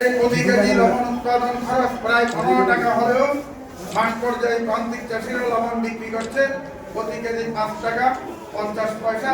প্রতি কেজি লবণ উৎপাদন খরচ প্রায় পনেরো টাকা হলেও মাঠ পর্যায়ে প্রান্তিক চাষিরা লবণ বিক্রি করছে। প্রতি কেজি পাঁচ টাকা পঞ্চাশ পয়সা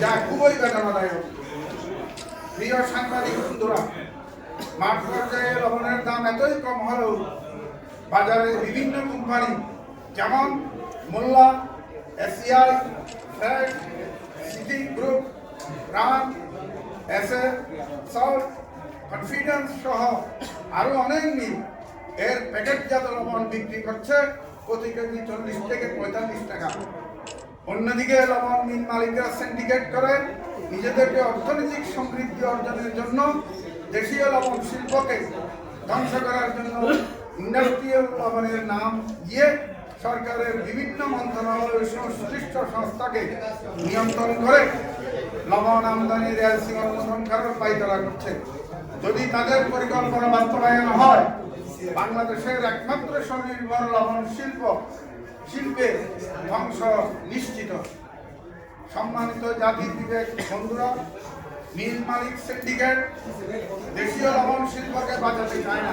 যা খুবই বেদনাদায়ক। প্রিয় সাংবাদিক বন্ধুরা মাঠ পর্যায়ে লবণের দাম এতই কম হলেও বাজারে বিভিন্ন কোম্পানি যেমন মোল্লা এসিআই সিটি গ্রুপ রান এসএ সল্ট কনফিডেন্স সহ আরও অনেক মিল। এর প্যাকেটজাত লবণ বিক্রি করছে প্রতি কেজি চল্লিশ থেকে পঁয়তাল্লিশ টাকা। অন্যদিকে লবণ মিল মালিকরা সিন্ডিকেট করে নিজেদেরকে অর্থনৈতিক সমৃদ্ধি অর্জনের জন্য দেশীয় লবণ শিল্পকে ধ্বংস করার জন্য ইন্ডাস্ট্রিয়াল লবণের নাম দিয়ে সরকারের বিভিন্ন মন্ত্রণালয়ের সংশ্লিষ্ট সংস্থাকে নিয়ন্ত্রণ করে লবণ আমদানি রেল সীমা করার পাইতারা করছে। যদি তাদের পরিকল্পনা বাস্তবায়ন হয়, বাংলাদেশের একমাত্র স্বনির্ভর লবণ শিল্প, শিল্পে ধ্বংস নিশ্চিত। সম্মানিত জাতির বিবেক, বন্ধুরা মিল মালিক সিন্ডিকেট দেশীয় লবণ শিল্পকে বাঁচাতে চায় না।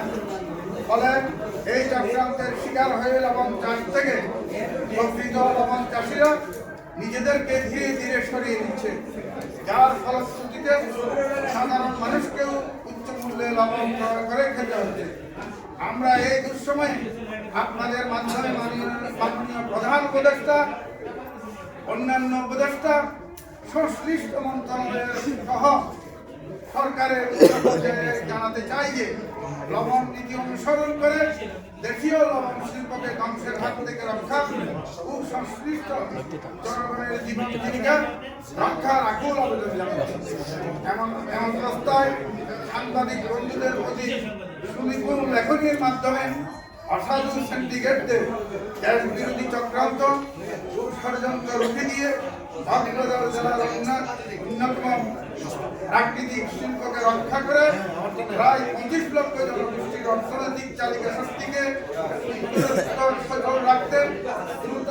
ফলে এই চক্রান্তের শিকার হয়ে লবণ চাষ থেকে প্রকৃত লবণ চাষিরা নিজেদেরকে ধীরে ধীরে সরিয়ে নিচ্ছে। যার ফলশ্রুতিতে সাধারণ মানুষকেও মূল্যে লবণ ক্রয় করে খেতে হচ্ছে। আমরা এই দুঃসময়ে আপনাদের মাধ্যমে মাননীয় প্রধান উপদেষ্টা, অন্যান্য উপদেষ্টা, সংশ্লিষ্ট মন্ত্রণালয়ের সহ সরকারের জানাতে চাই যে, লবণ নীতি অনুসরণ করে দেশীয় লবণ শিল্পকে ধ্বংসের হাত থেকে রক্ষা ও সংশ্লিষ্ট জনগণের জীবন জীবিকা রক্ষার আকুল আবেদন এমন এমন অবস্থায় সাংবাদিক বন্ধুদের প্রতি সুনিপুণ লেখনীর মাধ্যমে অসাধু সিন্ডিকেটদের দেশ বিরোধী চক্রান্ত, ষড়যন্ত্র রুখে দিয়ে বাগবাজার জেলার অন্যতম প্রাকৃতিক শিল্পকে রক্ষা করে প্রায় পঁচিশ লক্ষ জনগোষ্ঠীর অর্থনৈতিক চালিকা শক্তিকে